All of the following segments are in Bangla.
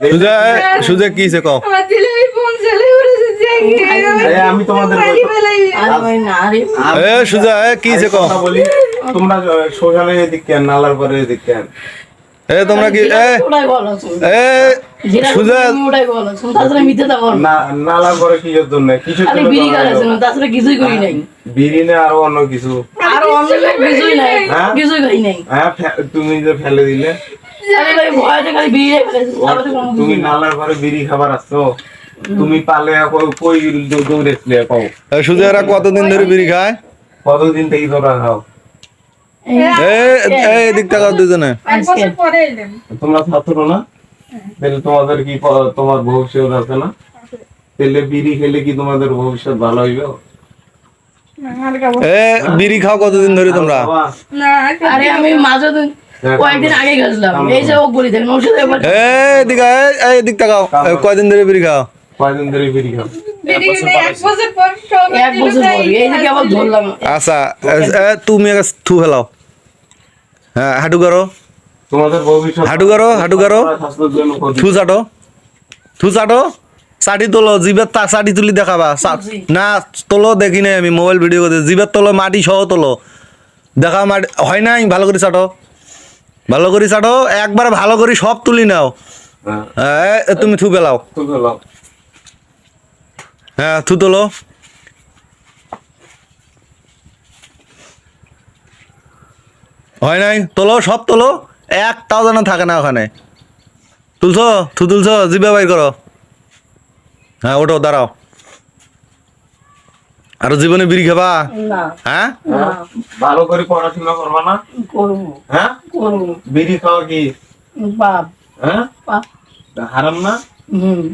সুজা সুজা কি সে কও? আমি তোমাদের এ সুজা কি সে কও? তোমরা সোশ্যালে এদিক কেন নালার পরে এদিক কেন এ তোমরা কি এ ওটাই বলো শুন এ সুজা তুমি ওটাই বলো। শুন তাছাড়া মিথ্যে তা বলো। না নালার পরে কিসের জন্য? কিছু বিড়ি খাওয়া তাছাড়া কিছুই করি নাই। বিড়ি না আরও অন্য কিছু। আর অন্য কিছুই নাই। হ্যাঁ? কিছুই করি নাই। হ্যাঁ তুমি যে ফেলে দিলে। তুমি নালার পরে বিড়ি খাবার আসছো? তুমি পালে কই- কই দৌড়েছিলে এরা কতদিন ধরে বিড়ি খায়? কতদিন থেকে তোমরা খাও? এ এ এদিক তাকাও দুজনে। এক বছর পরে এলেন। তোমরা ছাত্র না? তাহলে তোমাদের কি তোমার ভবিষ্যৎ আছে না? তাহলে বিড়ি খেলে কি তোমাদের ভবিষ্যৎ ভালো হইবে? এ বিড়ি খাও কতদিন ধরে তোমরা? আরে আমি মাঝে কয়েকদিন আগে গেছিলাম। এই যে ও বলি দেখেন ওর সাথে তাকাও। কয়দিন ধরে বিড়ি খাও? কয়দিন ধরে বিড়ি খাও? আচ্ছা তুমি থু ফেলাও। হ্যাঁ হাঁটু করো। হাঁটু করো হাঁটু করো। থু চাটো। থু চাটো। চাটি তোলো জিবের তা চাটি তুলি দেখাবা। না তোলো দেখি নাই আমি মোবাইল ভিডিও করতে। জিবের তোলো মাটি সহ তোলো। দেখা মাটি হয় নাই? ভালো করে চাটো। ভালো করে চাটো একবার ভালো করে সব তুলি নাও। হ্যাঁ, এ, তুমি থু পেলাও। হ্যাঁ থু তোলো হয় নাই? তোলো সব তোলো। একটাও যেন থাকে না ওখানে। তুলছো? থু তুলছো? জিবে বাইর করো। হ্যাঁ ওঠো দাঁড়াও। আর জীবনে বিড়ি খাবা? হ্যাঁ হ্যাঁ? ভালো করে পড়াশোনা করবা না? করব। হ্যাঁ? করব। বিড়ি খাওয়া কি? হ্যাঁ? হারাম না?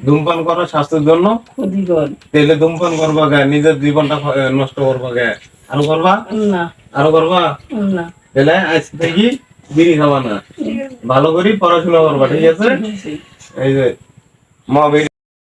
ধূমপান করা স্বাস্থ্যের জন্য? ক্ষতিকর। তেলে ধূমপান করবা গে নিজের জীবনটা নষ্ট করবা গে। আরও করবা? না। আরও করবা? না। তাহলে আজ থেকে বিড়ি খাবা না। ভালো করে পড়াশোনা করবা ঠিক আছে? এই যে মা